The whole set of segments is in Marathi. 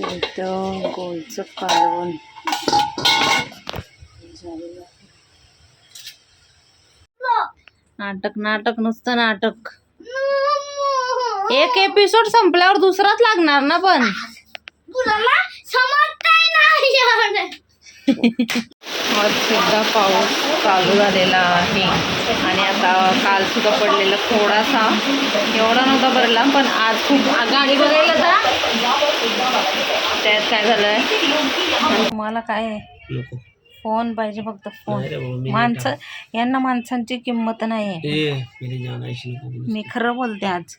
इथं गोलचं कालवण. नाटक नाटक नुसतं नाटक. एक एपिसोड संपल्यावर दुसराच लागणार ना पण? आज सुद्धा पाऊस चालू झालेला आहे. आणि आता काल सुद्धा पडलेला थोडासा. एवढा नव्हता भरला पण आज खूप गाडी बघायला त्यात काय झालंय? तुम्हाला काय फोन पाहिजे फक्त फोन. माणसं यांना माणसांची किंमत नाही. मी खरं बोलते आज.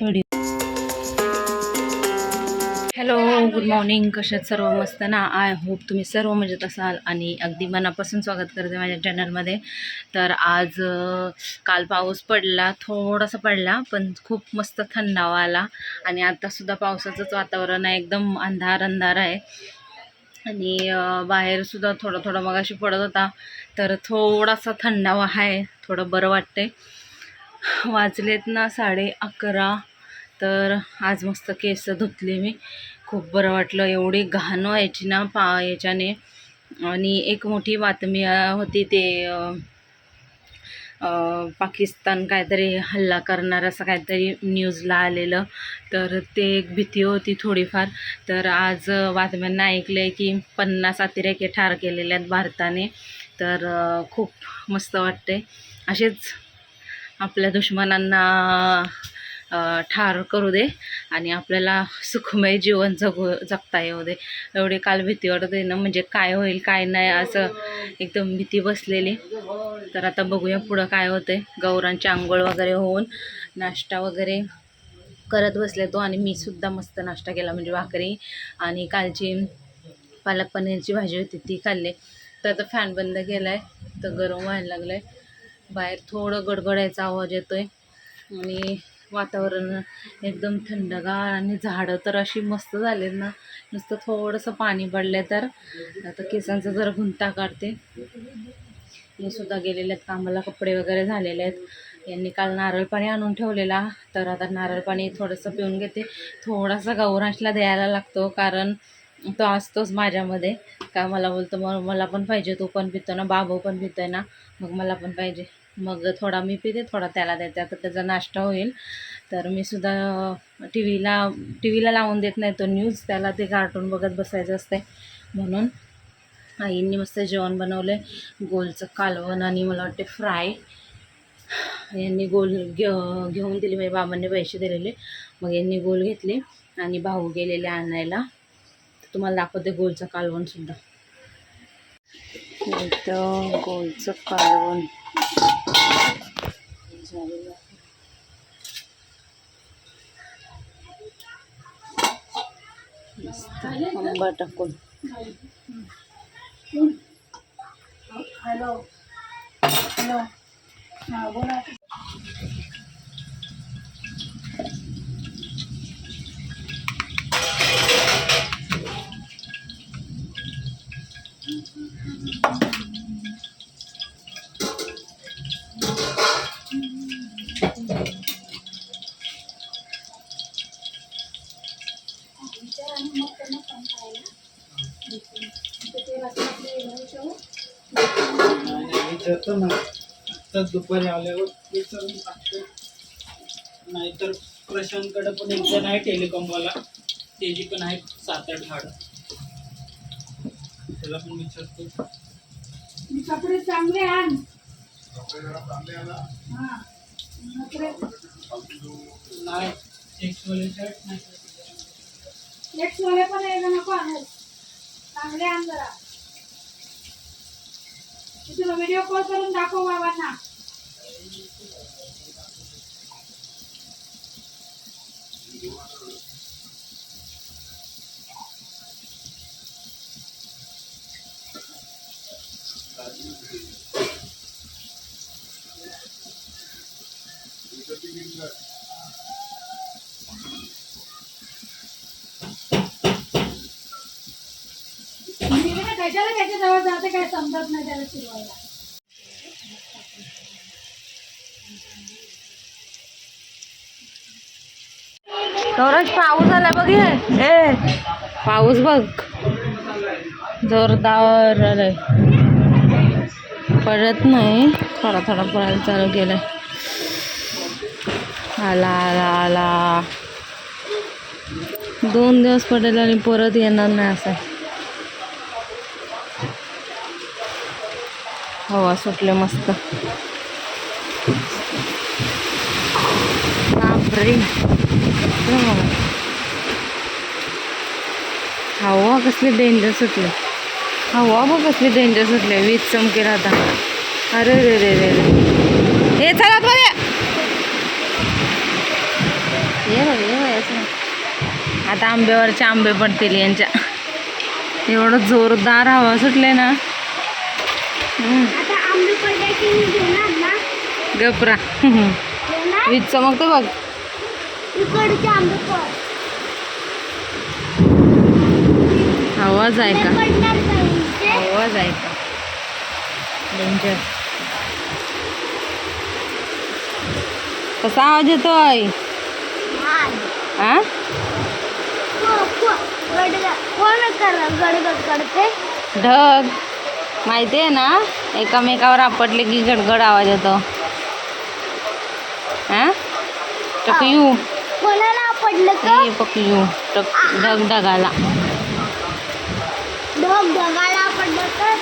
व्हिडिओ हॅलो गुड मॉर्निंग कशात सर्व मस्त ना? आय होप तुम्ही सर्व मजेत असाल आणि अगदी मनापासून स्वागत करते माझ्या चॅनलमध्ये तर आज काल पाऊस पडला थोडासा पडला पण खूप मस्त थंडावा आला आणि आत्तासुद्धा पावसाचंच वातावरण आहे एकदम अंधार अंधार आहे. आणि बाहेरसुद्धा थोडं थोडं मगाशी पडत होता तर थोडासा थंडावा आहे थोडं बरं वाटते वाजलेत ना साडे अकरा तर आज मस्त केस धुतले मी. खूप बरं वाटलं. एवढी घाण व्हायची ना पा याच्याने. आणि एक मोठी बातमी होती ते पाकिस्तान काहीतरी हल्ला करणार असं काहीतरी न्यूजला आलेलं. तर ते एक भीती होती थोडीफार. तर आज बातम्यांना ऐकलं आहे की पन्नास अतिरेके ठार केलेले आहेत भारताने. तर खूप मस्त वाटते असेच आपल्या दुश्मनांना ठार करू दे आणि आपल्याला सुखमय जीवन जगू जगता येऊ दे. एवढी काल भीती वाटत आहे ना म्हणजे काय होईल काय नाही असं एकदम भीती बसलेली. तर आता बघूया पुढं काय होतंय. गौरांची आंघोळ वगैरे होऊन नाश्ता वगैरे करत बसले तो आणि मी सुद्धा मस्त नाश्ता केला म्हणजे भाकरी आणि कालची पालक पनीरची भाजी होती ती खाल्ली. तर आता फॅन बंद केला आहे तर गरम व्हायला लागलं आहे बाहेर थोडं गडगडायचा आवाज येतो आहे आणि वातावरण एकदम थंडगार आणि झाडं तर अशी मस्त झालेत ना. नुसतं थोडंसं पाणी पडलं तर. आता केसांचा जरा गुंता काढते. हे सुद्धा गेलेले आहेत कामाला कपडे वगैरे झालेले आहेत. यांनी काल नारळ पाणी आणून ठेवलेला. तर आता नारळ पाणी थोडंसं पिऊन घेते. थोडासा गौरांशला द्यायला लागतो कारण तो असतोच माझ्यामध्ये. का मला बोलतो मग मला पण पाहिजे तू पण पितो ना बाबू पण पितोय ना मग मला पण पाहिजे. मग थोडा मी पिते थोडा त्याला देते. आता त्याचा नाश्ता होईल. तर मी सुद्धा टी व्हीला टी व्हीला लावून देत नाही तो न्यूज. त्याला ते कार्टून बघत बसायचं असते. म्हणून आईंनी मस्त जेवण बनवलं. आहे गोलचं कालवण आणि मला वाटते फ्राय. यांनी गोल घे घेऊन दिली. म्हणजे बाबांनी पैसे दिलेले. मग यांनी गोल घेतले आणि भाऊ गेलेले आणायला. तर तुम्हाला दाखवते गोलचं कालवणसुद्धा गोलचं कालवण. झालेलं आहे मस्त आंबा टाकून विचारतो आत्ताच दुपारी आल्यावर विचारून टाकतो. नाहीतर प्रशांतकडे पण एक जण आहे टेलिकॉमवाला त्याची पण आहेत सात आठ झाड. त्याला पण विचारतो. कपडे चांगले आण. हा. कपडे. नाही शर्ट नाही. पण यायला नको चांगले आण जरा. तुला व्हिडिओ कॉल करून दाखव बाबांना. मी त्याच्याजवळ जाते काय समजत नाही त्याला पाऊस आला बघ हे. ए पाऊस बघ. जोरदार आलाय. पडत नाही. थोडा थोडा पडायला चालू केलाय. आला आला आला दोन दिवस पडेल आणि परत येणार नाही असं. हवा सुटले मस्त. हवा कसली डेंजर सुटले. हवा बघ कसली डेंजर सुटले. वीज चमकेल आता. अरे रे रे रे रे. आता आंब्यावरचे आंबे पडतील यांच्या. एवढं जोरदार हवा सुटले ना. गपरा वीज चमकते बघ. आवाज आहे का? आवाज आहे का? डेंजर. कसा आवाज येतोय? हा कोण करा गडगड करते? ढग. माहिती आहे ना एकामेकावर आपटले की गडगड आवाज येतो. हा? टकयू. कोणाला का ए पकयू टक ढग ढगाला. ढग ढगाला पडलं तर?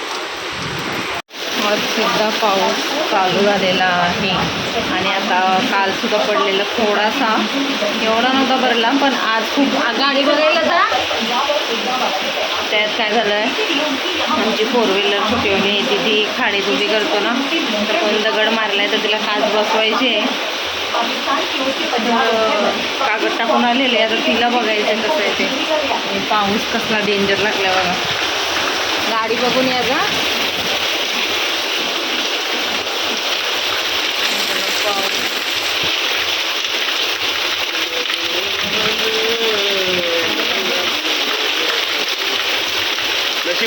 सुद्धा पाऊस चालू झालेला आहे. आणि आता काल सुद्धा पडलेला थोडासा. एवढा नव्हता भरला पण आज खूप गाडी बघायला जा त्यात काय झालं आहे आमची फोर व्हीलर छोटीवाली आहे ती ती खाडीत उभी करतो ना तर कोण दगड मारलाय तर तिला काच बसवायची. आहे कागद टाकून आलेले आता तिला बघायचं कसं आहे ते. पाऊस कसला डेंजर लागला बघा. गाडी बघून या जा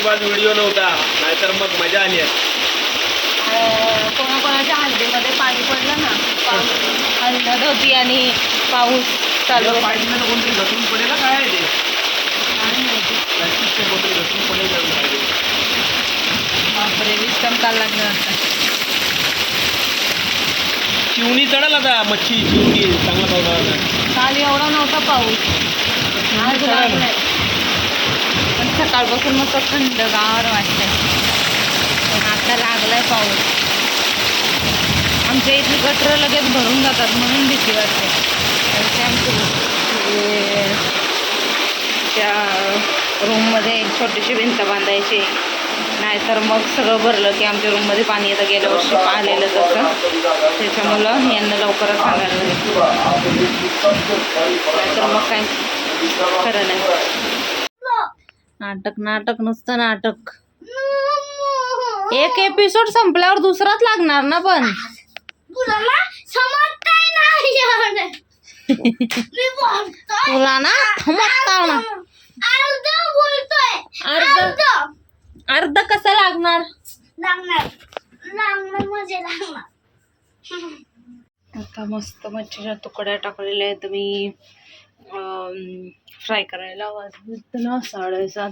नशिबात व्हिडिओ नव्हता नाहीतर मग मजा आली असती. अं, कोणाकोणाच्या हळदीमध्ये पाणी पडलं ना पाऊस हळद होती आणि पाऊस चालू तर कोणतरी घसरून पडेल ना काय आहे ते काय माहिती. प्लास्टिकचे कोणतरी घसरून पडेल? बापरे काल लागलं वाटतं चिवणी चढाल आता मच्छी चिवणी चांगला पाऊस. काल एवढा नव्हता पाऊस आज लागलाय पण सकाळपासून मस्त थंडगार वाटतं पण आता लागलाय पाऊस. आमच्या इथली गटर लगेच भरून जातात म्हणून भीती वाटते. त्या रूममध्ये एक छोटीशी भिंत बांधायची. नाहीतर मग सगळं भरलं की आमच्या रूममध्ये पाणी येतं. गेल्या वर्षी आलेलं तसं. त्याच्यामुळं यांना लवकरच सांगायला लागेल. नाहीतर मग काय? खरं नाही. नाटक नाटक नुसतं नाटक. एक एपिसोड संपल्यावर दुसराच लागणार ना पण? तुला ना अर्ध बोलतोय. अर्ध? कसं लागणार? लागणार. लागणार म्हणजे लागणार. आता मस्त मच्छीच्या तुकड्या टाकलेल्या आहेत मी फ्राय करायला वाजत ना साडेसात.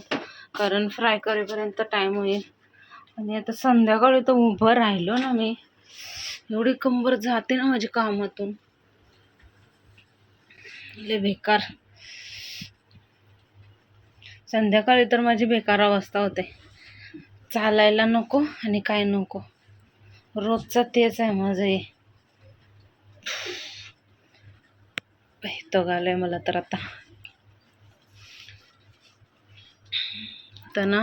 कारण फ्राय करेपर्यंत टाईम होईल. आणि आता संध्याकाळी तर उभं राहिलो ना मी. एवढी कंबर जाते ना माझ्या कामातून. लय बेकार. संध्याकाळी तर माझी बेकार अवस्था होते. चालायला नको आणि काय नको. रोजचं तेच आहे माझं हे. तो आहे मला तर आता. तर ना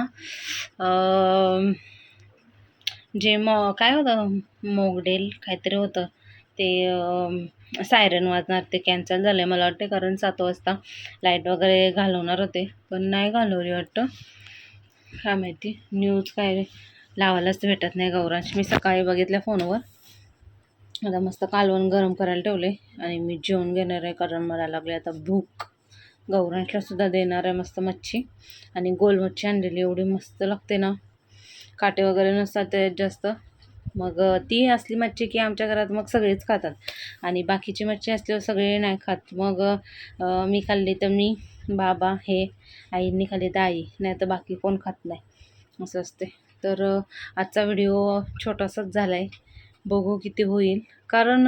जे म काय होतं मोगडेल काहीतरी होतं ते सायरन वाजणार ते कॅन्सल झालं आहे मला वाटते कारण सात वाजता लाइट वगैरे घालवणार होते पण नाही घालवली वाटतं. काय माहिती न्यूज काय लावायलाच भेटत नाही गौरांश. मी सकाळी बघितल्या फोनवर आता मस्त कालवण गरम करायला ठेवले आणि मी जेवण घेणार आहे कारण मला लागले आता भूक. गौरांशला सुद्धा देणार आहे मस्त मच्छी आणि गोल मच्छी आणलेली एवढी मस्त लागते ना. काटे वगैरे नसतात त्यात जास्त. मग ती असली मच्छी की आमच्या घरात मग सगळेच खातात. आणि बाकीची मच्छी असल्यावर सगळे नाही खात. मग मी खाल्ली तर मी बाबा हे आईंनी खाल्ली तर आई नाही तर बाकी कोण खात नाही. असं असते. तर आजचा व्हिडिओ छोटासाच झाला आहे बघू किती होईल. कारण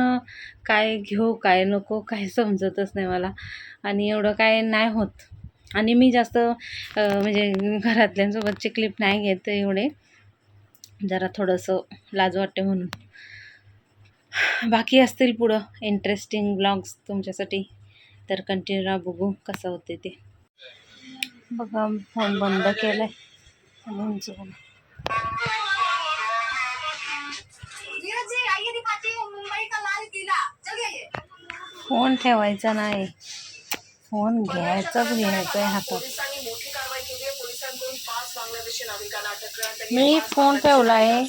काय घेऊ काय नको काय समजतच नाही मला. आणि एवढं काय नाही होत. आणि मी जास्त म्हणजे घरातल्यांसोबतचे क्लिप नाही घेत एवढे. जरा थोडंसं लाज वाटते म्हणून. बाकी असतील पुढं इंटरेस्टिंग ब्लॉग्स तुमच्यासाठी. तर कंटिन्यू राहा बघू कसं होते ते. बघा फोन बंद केला आहे फोन ठेवायचा नाही. फोन घ्यायचाच घ्यायचा आहे. हातात मी फोन ठेवला आहे.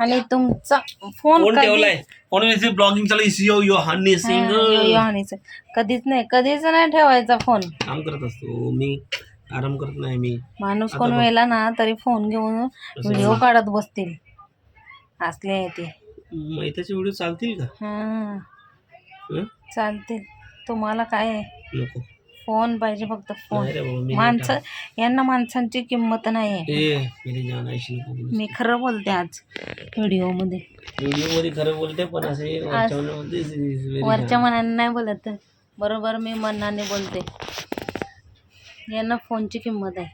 आणि तुमचा फोन फोन कधी- ठेवलाय. फोन विषयी ब्लॉगिंग चालू इस यो यो हनी हा, सिंग यो- यो हाणायचं. कधीच नाही कधीच नाही ठेवायचा फोन. काम करत असतो. मी आराम करत नाही मी. माणूस कोण. वेळेला ना तरी फोन घेऊन व्हिडिओ काढत बसतील. असले आहे ते. मैत्याचे व्हिडिओ चालतील का? हा. हं? चालतील. तुम्हाला काय आहे नको. फोन पाहिजे फक्त फोन. नाही रे बाबा, मी नाही माणसं यांना माणसांची किंमत नाही आहे ए मेरी जान ऐशी नको बोलू. मी खरं बोलते आज व्हिडिओमध्ये. व्हिडिओमध्ये खरं बोलते पण असे वरच्यावर बोलते, "This is very वरच्या जान." मनाने नाही बोलत. बरोबर मी मनाने बोलते. यांना फोनची किंमत आहे.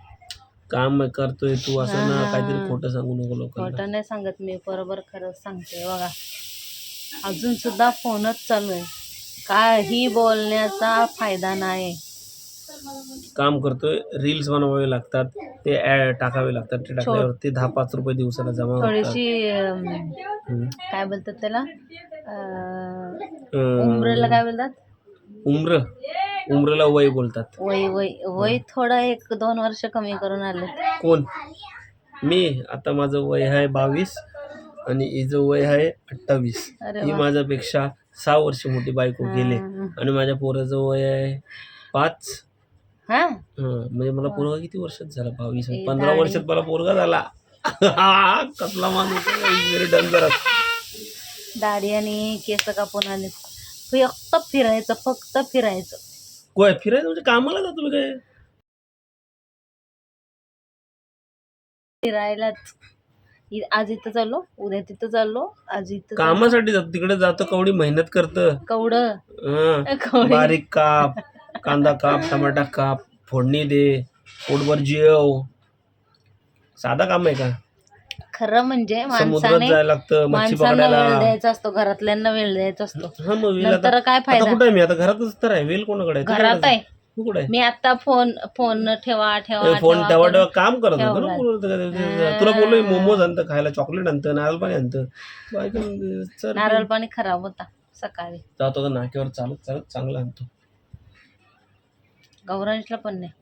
काम करतोय तू असं ना. काहीतरी खोटं सांगू नको लोकांना. खोटं नाही सांगत मी बरोबर खरंच सांगते बघा. अजून सुद्धा फोनच चालू आहे. काही बोलण्याचा फायदा नाही. काम करतोय रील्स बनवावे लागतात ते ऍड टाकावे लागतात ते टाकल्यावर ते दहा पाच रुपये दिवसाला जमा होतात. थोडीशी हम्म. काय बोलतात त्याला? अं, अं, उमरेला काय बोलतात? उम्र. उम्रला वय बोलतात. वय वय वय थोडं एक दोन वर्ष कमी करून आले. कोण? मी. आता माझं वय आहे बावीस आणि हिचं वय आहे अठ्ठावीस. अरे ही वा. माझ्यापेक्षा सहा वर्ष मोठी बायको गेले. आणि माझ्या पोराचं वय आहे पाच. हा? हं, म्हणजे मला पोरगा किती वर्षात झाला बावीस पंधरा. वर्षात मला पोरगा झाला. कसला माणूस दाढी आणि केस कापून आले फक्त फिरायचं फक्त फिरायचं. काय फिरायचं म्हणजे कामाला जातो काय? फिरायलाच. इ- आज इथं चाललो उद्या तिथं चाललो आज इथं चाललो. कामासाठी जातो तिकडे जातो कवडी मेहनत करतं. कवडं. कवडी. बारीक काप कांदा काप टमाटा काप फोडणी दे पोटभर जेव. साधा काम आहे का? खरं म्हणजे समुद्रात माणसाने जायला लागतं मच्छी माणसांना वेळ द्यायचा असतो घरातल्यांना वेळ द्यायचा असतो. हा मग वेल नंतर आता काय आता फायदा? कुठे मी? आता घरातच तर आहे वेल कोणाकडे आहे? घरात आहे. कुठे? मी आता फोन फोन ठेवा ठेवा फोन ठेवा तेव्हा काम करत होतं. ना बोलत होतं? तुला बोललो मोमोज आणतं खायला चॉकलेट आणतं नारळ पाणी आणतं. नारळ पाणी खराब होता सकाळी. जातो तर नाक्यावर चालत चालत चांगलं आणतो. गौरांशला पण नाही.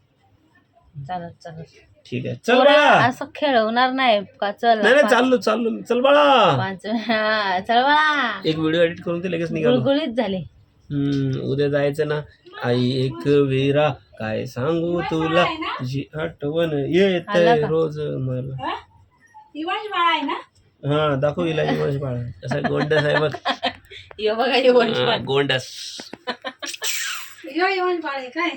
चालत चालत. ठीक आहे. चल बाळा. असं खेळवणार नाही का? चल नाही चाललो चाललो. चल बाळा. पाच हा, चल बा एक व्हिडिओ एडिट करून ते लगेच निघालो. गुळगुळीत झाले. उद्या जायचं ना. आई एक वेरा काय सांगू तुला? तुझी आठवण येत? रोज मला. आहे ना? हा दाखव इला माझी बाळा. असा गोंडस आहे बघ. ये बघा ये वंश हा, गोंडस. यो इवाज बाळ आहे काय?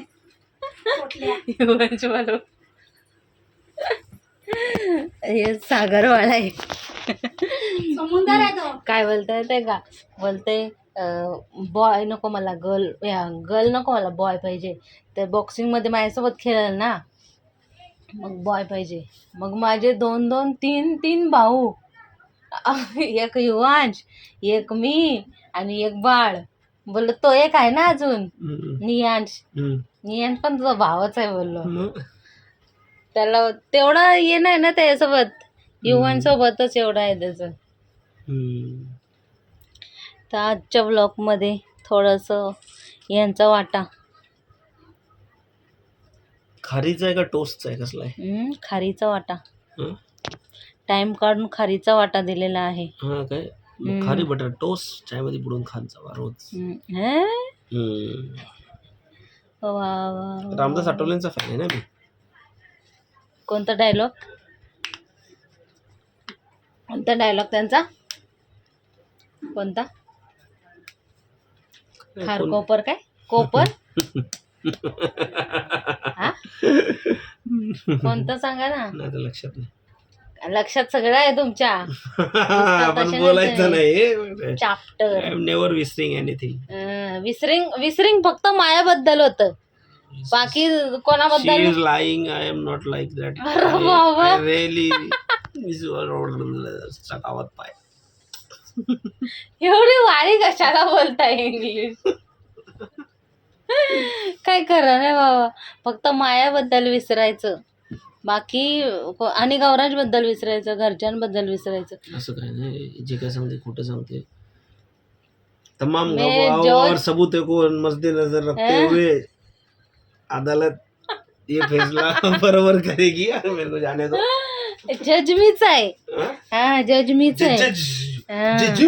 कुठल्या वंश वालो. हे सागरवाळा आहे. समुंदर आहे तो. काय बोलताय ते का? बोलते बॉय नको मला गर्ल गर्ल नको मला बॉय पाहिजे. तर बॉक्सिंगमध्ये माझ्यासोबत खेळेल ना. मग बॉय पाहिजे. मग माझे दोन दोन तीन तीन भाऊ. एक युवांश एक मी आणि एक बाळ. बोललो तो एक आहे ना अजून? नियांश. नियांश पण तुझा भावच आहे बोललो. त्याला तेवढं हे नाही ना त्याच्यासोबत. युवांसोबतच एवढं आहे त्याचं. तर आजच्या ब्लॉगमध्ये थोडंसं यांचा वाटा. खारीचा आहे का टोस्टचा आहे कसला आहे? खारीचा वाटा. हं? टाइम काढून खारीचा वाटा दिलेला आहे. हा काय? मग खारी बटर टोस्ट चायमध्ये बुडवून खात जावा रोज. हम्म, हे? हम्म. वा, वा, वा. रामदास आठवलेंचा फॅन आहे ना मी. कोणता डायलॉग कोणता डायलॉग त्यांचा? कोणता? खारकोपर काय कोपर हा कोणतं सांगा ना नाही लक्षात नाही लक्षात सगळं आहे तुमच्या आपण बोलायचं नाही. चाप्टर आय एम नेवर विसरिंग एनिथिंग विसरिंग विसरिंग फक्त मायाबद्दल होतं बाकी कोणाबद्दल is lying I am not like that अरे बाबा. रिअली चकावत पाय एवढी वारी कशाला बोलताय इंग्लिश काय खरं नाही बाबा? फक्त मायाबद्दल विसरायचं. बाकी आणि गौराजबद्दल विसरायचं घरच्यांबद्दल विसरायचं. असं काय नाही. जे काय सांगते खोटं सांगते. तमाम मैं गवाह जो- और सबूत को मद्देनजर रखते हैं? हुए अदालत ये फैसला बरोबर करेगी और मेरे को जाने दो. जज मीच आहे. हाँ? हा जज मीच आहे. जज. जज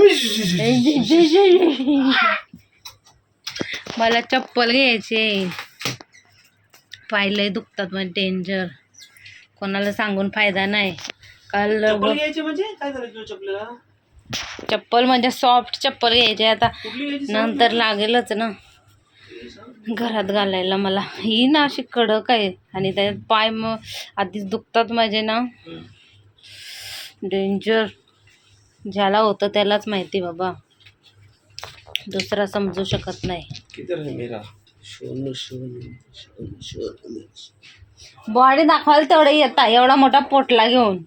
मला चप्पल घ्यायची पायलंय दुखतात मग डेंजर कोणाला सांगून फायदा नाही काल चप्पल म्हणजे म्हणजे सॉफ्ट चप्पल घ्यायची आता नंतर लागेलच ना घरात घालायला मला ही ना अशी कडक आहे आणि त्यात पाय मग आधीच दुखतात माझे ना डेंजर ज्याला होतं त्यालाच माहिती बाबा. दुसरा समजू शकत नाही. किधर है मेरा? बॉडी दाखवायला तेवढं येता एवढा मोठा पोटला घेऊन.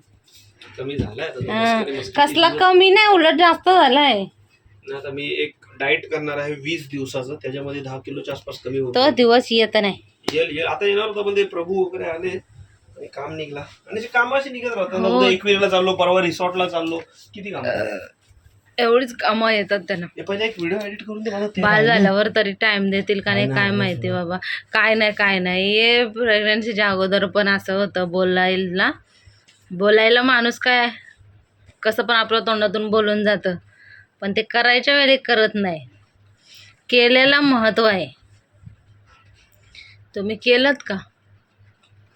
कमी झालाय आता तो हा. मस्करी मस्करी कसला. कमी नाही उलट जास्त झालाय. नाही, आता मी एक डाएट करणार आहे वीस दिवसाचं त्याच्यामध्ये दहा किलोच्या आसपास कमी होतो तो दिवस येत नाही. येईल येईल. आता येणार होता पण ते प्रभू वगैरे आले. काम निघला. आणि जे काम असे निघत राहतात हो. उद्या एकविरीला चाललो परवा रिसॉर्टला चाललो किती काम? एवढीच कामं येतात त्यांना. पहिले एक व्हिडिओ एडिट करून दे मला ते बाळ राहिलं. झाल्यावर तरी टाइम देतील का नाही काय काय नाही, माहिती बाबा. काय नाही काय नाही. हे प्रेग्नन्सीच्या अगोदर पण असं होतं बोलायला. बोलायला माणूस काय कसं पण आपलं तोंडातून बोलून जातं. पण ते करायच्या वेळी करत नाही. केलेला महत्त्व आहे. तुम्ही केलं का?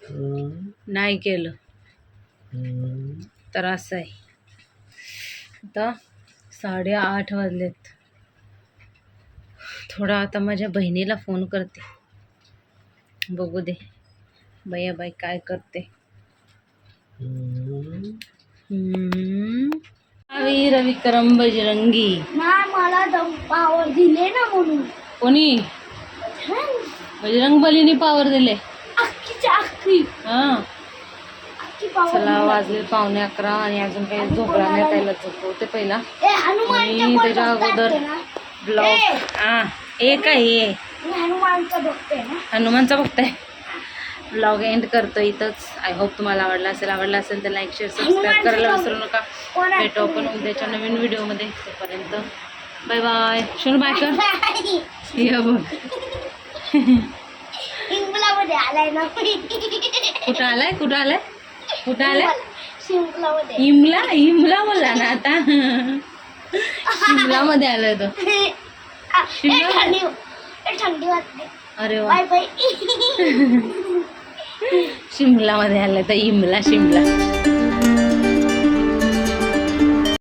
हम्म, नाही केलं. तर असं आहे. आता साडेआठ वाजलेत. थोडा आता माझ्या बहिणीला फोन करते. बघू दे. बया बाई काय करते. हम्म. हम्म. वीर विक्रम बजरंगी. नाही मला पावर दिले ना म्हणून. कोणी? बजरंग बलीने पावर दिले. अख्खीच्या अख्खी. हा. चला वाजले पावणे अकरा आणि अजून काही झोपला नाही त्याला झोपवते पहिला. आणि त्याच्या अगोदर ब्लॉग हा एक आहे हनुमानचं हनुमानचा बघताय? ब्लॉग एंड करतो इथंच. आय होप तुम्हाला आवडला असेल आवडला असेल तर लाईक शेअर सबस्क्राईब करायला विसरू नका. भेटू आपण उद्याच्या नवीन व्हिडिओमध्ये. तोपर्यंत बाय बाय शून बाय कर. ये बघ कुठं आलाय? कुठं आलाय? कुठं आलाय? इमला इमला बोलला ना आता. शिमलामध्ये आलाय तो. थंडी अरे वा. बाय. शिमलामध्ये आलाय तर इमला शिमला.